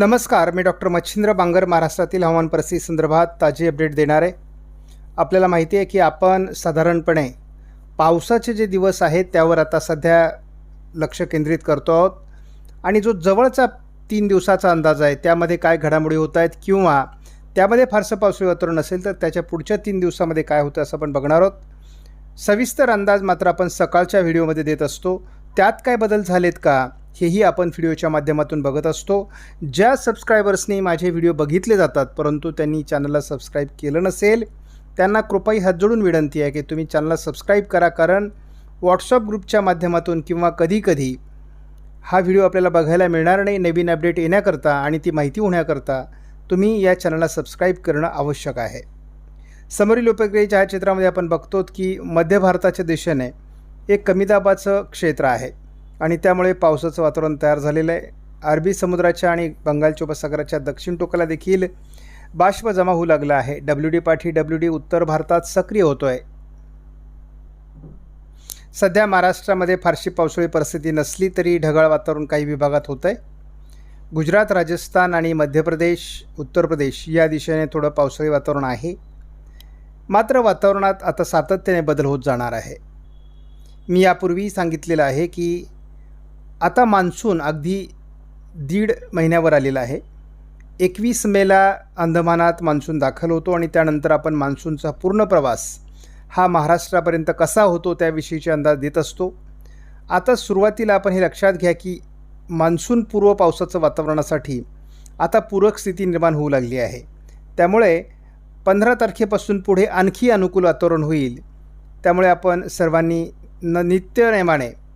नमस्कार मी डॉक्टर मच्छिंद्र बांगर महाराष्ट्रातील हवामान परिस्थिती संदर्भात ताजी अपडेट देणार आहे. आपल्याला माहिती आहे की आपण साधारणपणे पावसाचे जे दिवस आहेत त्यावर आता सध्या लक्ष केंद्रित करतो आहोत. आणि जो जवळचा तीन दिवसाचा अंदाज आहे त्यामध्ये काय घडामोडी होत आहेत किंवा त्यामध्ये फारसं पावसाळी वातावरण नसेल तर त्याच्या पुढच्या तीन दिवसामध्ये काय होतं असं आपण बघणार आहोत. सविस्तर अंदाज मात्र आपण सकाळच्या व्हिडिओमध्ये देत असतो. त्यात काय बदल झालेत का? हेही आपण व्हिडिओच्या माध्यमातून बघत असतो. ज्या सबस्क्रायबर्सनी माझे व्हिडिओ बघितले जातात परंतु त्यांनी चॅनलला सबस्क्राईब केलं नसेल त्यांना कृपया हात जोडून विनंती आहे की तुम्ही चॅनलला सबस्क्राईब करा कारण व्हॉट्सअप ग्रुपच्या माध्यमातून किंवा कधीकधी हा व्हिडिओ आपल्याला बघायला मिळणार नाही नवीन अपडेट येण्याकरता आणि ती माहिती होण्याकरता तुम्ही या चॅनलला सबस्क्राईब करणं आवश्यक आहे. समोरील उपग्रही छायाचित्रामध्ये आपण बघतो की मध्य भारताच्या दिशेने एक कमी दाबाचं क्षेत्र आहे. आणि त्यामुळे पावसाचं वातावरण तयार झालेलं आहे. अरबी समुद्राच्या आणि बंगालच्या उपसागराच्या दक्षिण टोकाला देखील बाष्प जमा होऊ लागला आहे. डब्ल्यू डी पाठी डब्ल्यू डी उत्तर भारतात सक्रिय होतो आहे सध्या महाराष्ट्रामध्ये फारशी पावसाळी परिस्थिती नसली तरी ढगाळ वातावरण काही विभागात होतं आहे गुजरात राजस्थान आणि मध्य प्रदेश उत्तर प्रदेश या दिशेने थोडं पावसाळी वातावरण आहे. मात्र वातावरणात आता सातत्याने बदल होत जाणार आहे. मी यापूर्वी सांगितलेलं आहे की आता मान्सून अगदी दीड महिन्यावर आलेला आहे. एकवीस मेला अंदमानात मान्सून दाखल होतो आणि त्यानंतर आपण मान्सूनचा पूर्ण प्रवास हा महाराष्ट्रापर्यंत कसा होतो त्याविषयीचे अंदाज देत असतो. आता सुरुवातीला आपण हे लक्षात घ्या की मान्सून पूर्व पावसाचं वातावरणासाठी आता पूरक स्थिती निर्माण होऊ लागली आहे. त्यामुळे पंधरा तारखेपासून पुढे आणखी अनुकूल वातावरण होईल. त्यामुळे आपण सर्वांनी न नित्यनेमाने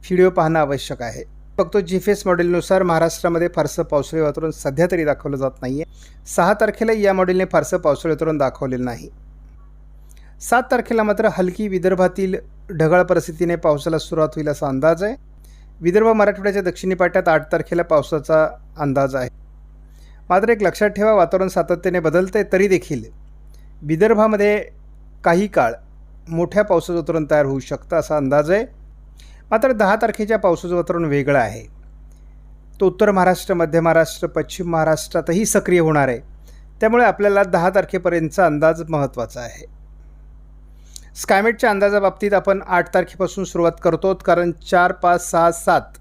व्हिडिओ पाहणं आवश्यक आहे. फक्त जी फेस मॉडेलनुसार महाराष्ट्रामध्ये फारसं पावसाळी वातावरण सध्या तरी दाखवलं जात नाही आहे सहा तारखेला या मॉडेलने फारसं पावसाळी वातावरण दाखवलेलं नाही. सात तारखेला मात्र हलकी विदर्भातील ढगाळ परिस्थितीने पावसाला सुरुवात होईल असा अंदाज आहे. विदर्भ मराठवाड्याच्या दक्षिणी पाट्यात आठ तारखेला पावसाचा अंदाज आहे. मात्र एक लक्षात ठेवा वातावरण सातत्याने बदलते तरी देखील विदर्भामध्ये काही काळ मोठ्या पावसाचं वातावरण तयार होऊ शकतं असा अंदाज आहे. मात्र दहा तारखेच्या पावसाचं वातावरण वेगळं आहे. तो उत्तर महाराष्ट्र मध्य महाराष्ट्र पश्चिम महाराष्ट्रातही सक्रिय होणार आहे. त्यामुळे आपल्याला दहा तारखेपर्यंतचा अंदाज महत्त्वाचा आहे. स्कायमेटच्या अंदाजाबाबतीत आपण आठ तारखेपासून सुरुवात करतो कारण चार पाच सहा सात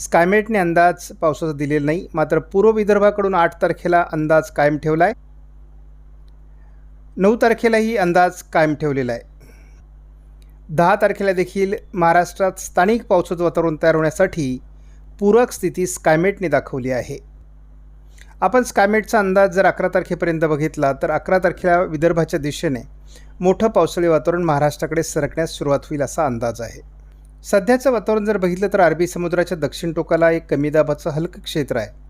स्कायमेटने अंदाज पावसाचा दिलेला नाही. मात्र पूर्व विदर्भाकडून आठ तारखेला अंदाज कायम ठेवला आहे नऊ तारखेलाही अंदाज कायम ठेवलेला आहे. दहा तारखेला देखील महाराष्ट्रात स्थानिक पावसाचं वातावरण तयार होण्यासाठी पूरक स्थिती स्कायमेटने दाखवली आहे. आपण स्कायमेटचा अंदाज जर अकरा तारखेपर्यंत बघितला तर अकरा तारखेला विदर्भाच्या दिशेने मोठं पावसाळी वातावरण महाराष्ट्राकडे सरकण्यास सुरुवात होईल असा अंदाज आहे. सध्याचं वातावरण जर बघितलं तर अरबी समुद्राच्या दक्षिण टोकाला एक कमी दाबाचं हलकं क्षेत्र आहे.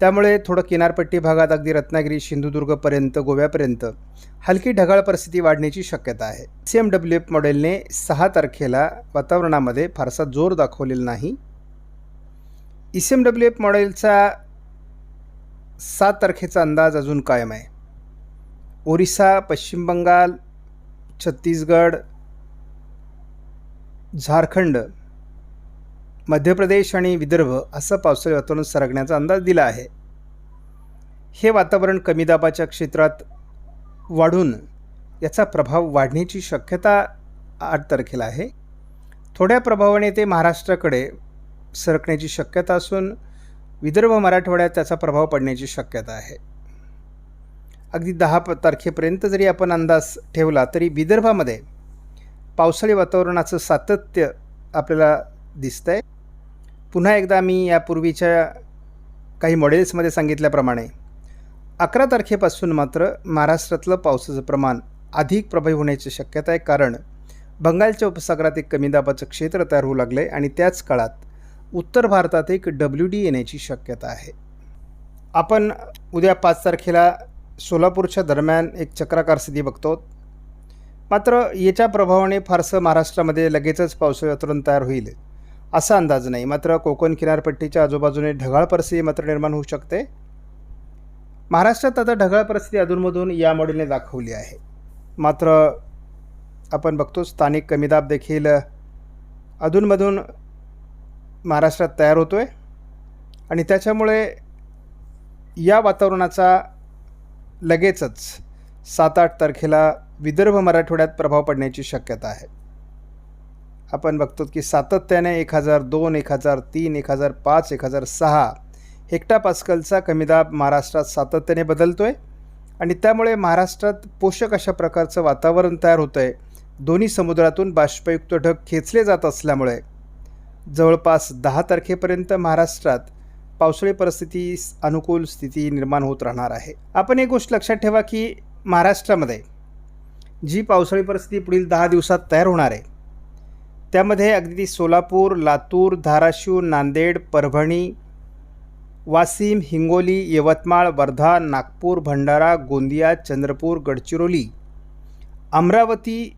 त्यामुळे थोडं किनारपट्टी भागात अगदी रत्नागिरी सिंधुदुर्गपर्यंत गोव्यापर्यंत हलकी ढगाळ परिस्थिती वाढण्याची शक्यता आहे. सी एम डब्ल्यू एफ मॉडेलने सहा तारखेला वातावरणामध्ये फारसा जोर दाखवलेला नाही. E C M W F मॉडेलचा सात तारखेचा अंदाज अजून कायम आहे. ओरिसा पश्चिम बंगाल छत्तीसगड झारखंड मध्य प्रदेश आणि विदर्भ असं पावसाळी वातावरण सरकण्याचा अंदाज दिला आहे. हे वातावरण कमी दाबाच्या क्षेत्रात वाढून याचा प्रभाव वाढण्याची शक्यता आठ तारखेला आहे. थोड्या प्रभावाने ते महाराष्ट्राकडे सरकण्याची शक्यता असून विदर्भ मराठवाड्यात त्याचा प्रभाव पडण्याची शक्यता आहे. अगदी दहा प तारखेपर्यंत जरी आपण अंदाज ठेवला तरी विदर्भामध्ये पावसाळी वातावरणाचं सातत्य आपल्याला दिसतं आहे पुन्हा एकदा मी यापूर्वीच्या काही मॉडेल्समध्ये सांगितल्याप्रमाणे अकरा तारखेपासून मात्र महाराष्ट्रातलं पावसाचं प्रमाण अधिक प्रभावी होण्याची शक्यता आहे. कारण बंगालच्या उपसागरात एक कमी दाबाचं क्षेत्र तयार होऊ लागलं आहे आणि त्याच काळात उत्तर भारतात एक डब्ल्यू डी येण्याची शक्यता आहे. आपण उद्या पाच तारखेला सोलापूरच्या दरम्यान एक चक्राकार स्थिती बघतो. मात्र याच्या प्रभावाने फारसं महाराष्ट्रामध्ये लगेचच पावसाळी वातावरण तयार होईल. असा अंदाज नाही. मात्र कोकण किनारपट्टीच्या आजूबाजूने ढगाळ परिस्थिती मात्र निर्माण होऊ शकते. महाराष्ट्रात आता ढगाळ परिस्थिती अधूनमधून या मॉडेलने दाखवली आहे. मात्र आपण बघतो स्थानिक कमी दाब देखील अधूनमधून महाराष्ट्रात तयार होतो आहे आणि त्याच्यामुळे या वातावरणाचा लगेचच सात आठ तारखेला विदर्भ मराठवाड्यात प्रभाव पडण्याची शक्यता आहे. आपण बघतो की सातत्याने एक हजार दोन एक हजार तीन एक हजार पाच एक हजार सहा हेक्टा पास्कलचा कमी दाब महाराष्ट्रात सातत्याने बदलतो आहे आणि त्यामुळे महाराष्ट्रात पोषक अशा प्रकारचं वातावरण तयार होतं आहे दोन्ही समुद्रातून बाष्पयुक्त ढग खेचले जात असल्यामुळे. जवळपास दहा तारखेपर्यंत महाराष्ट्रात पावसाळी परिस्थिती अनुकूल स्थिती निर्माण होत राहणार आहे. आपण एक गोष्ट लक्षात ठेवा की महाराष्ट्रामध्ये जी पावसाळी परिस्थिती पुढील दहा दिवसात तयार होणार आहे त्यामध्ये अगदी सोलापूर लातूर धाराशिव नांदेड परभणी वाशिम हिंगोली यवतमाळ वर्धा नागपूर भंडारा गोंदिया चंद्रपूर गडचिरोली अमरावती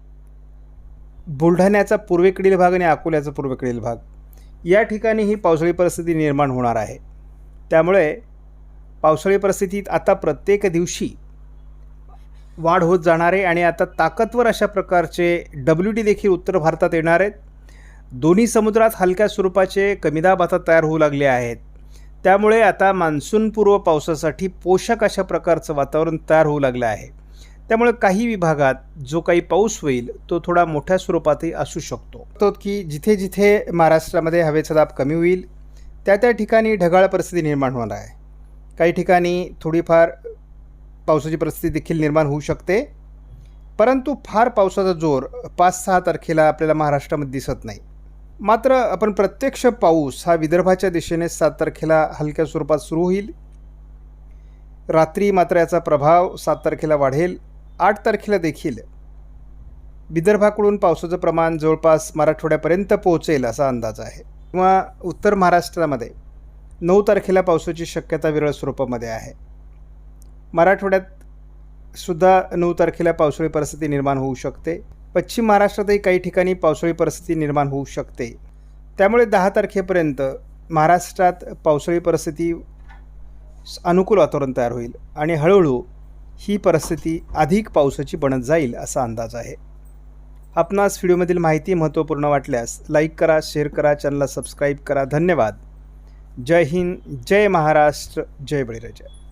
बुलढाण्याचा पूर्वेकडील भाग आणि अकोल्याचा पूर्वेकडील भाग. या ठिकाणी ही पावसाळी परिस्थिती निर्माण होणार आहे. त्यामुळे पावसाळी परिस्थितीत आता प्रत्येक दिवशी वाढ होत जाणार आहे आणि आता ताकदवर अशा प्रकारचे डब्ल्यू डी देखील उत्तर भारतात येणार आहेत. दोन्ही समुद्रात हलक्या स्वरूपाचे कमीदाब आता तयार होऊ लागले आहेत. त्यामुळे आता मान्सूनपूर्व पावसासाठी पोषक अशा प्रकारचं वातावरण तयार होऊ लागलं आहे. त्यामुळे काही विभागात जो काही पाऊस होईल तो थोडा मोठ्या स्वरूपातही असू शकतो. तो की जिथे जिथे महाराष्ट्रामध्ये हवेचा दाब कमी होईल त्या त्या ठिकाणी ढगाळ परिस्थिती निर्माण होणार आहे. काही ठिकाणी थोडीफार पावसाची परिस्थिती देखील निर्माण होऊ शकते. परंतु फार पावसाचा जोर पाच सहा तारखेला आपल्याला महाराष्ट्रामध्ये दिसत नाही. मात्र आपण प्रत्यक्ष पाऊस हा विदर्भाच्या दिशेने सात तारखेला हलक्या स्वरूपात सुरू होईल. रात्री मात्र याचा प्रभाव सात तारखेला वाढेल. आठ तारखेला देखील. विदर्भाकडून पावसाचं प्रमाण जवळपास मराठवाड्यापर्यंत पोहोचेल असा अंदाज आहे. किंवा उत्तर महाराष्ट्रामध्ये नऊ तारखेला पावसाची शक्यता विरळ स्वरूपामध्ये आहे. मराठवाड्यात सुद्धा नऊ तारखेला पावसाळी परिस्थिती निर्माण होऊ शकते. पश्चिम महाराष्ट्रातही काही ठिकाणी पावसाळी परिस्थिती निर्माण होऊ शकते. त्यामुळे दहा तारखेपर्यंत महाराष्ट्रात पावसाळी परिस्थिती अनुकूल वातावरण तयार होईल आणि हळूहळू ही परिस्थिती अधिक पावसाची बनत जाईल असा अंदाज आहे. आपणास व्हिडिओमधील माहिती महत्त्वपूर्ण वाटल्यास लाईक करा शेअर करा चॅनलला सबस्क्राईब करा. धन्यवाद. जय हिंद जय महाराष्ट्र जय बळीराजा.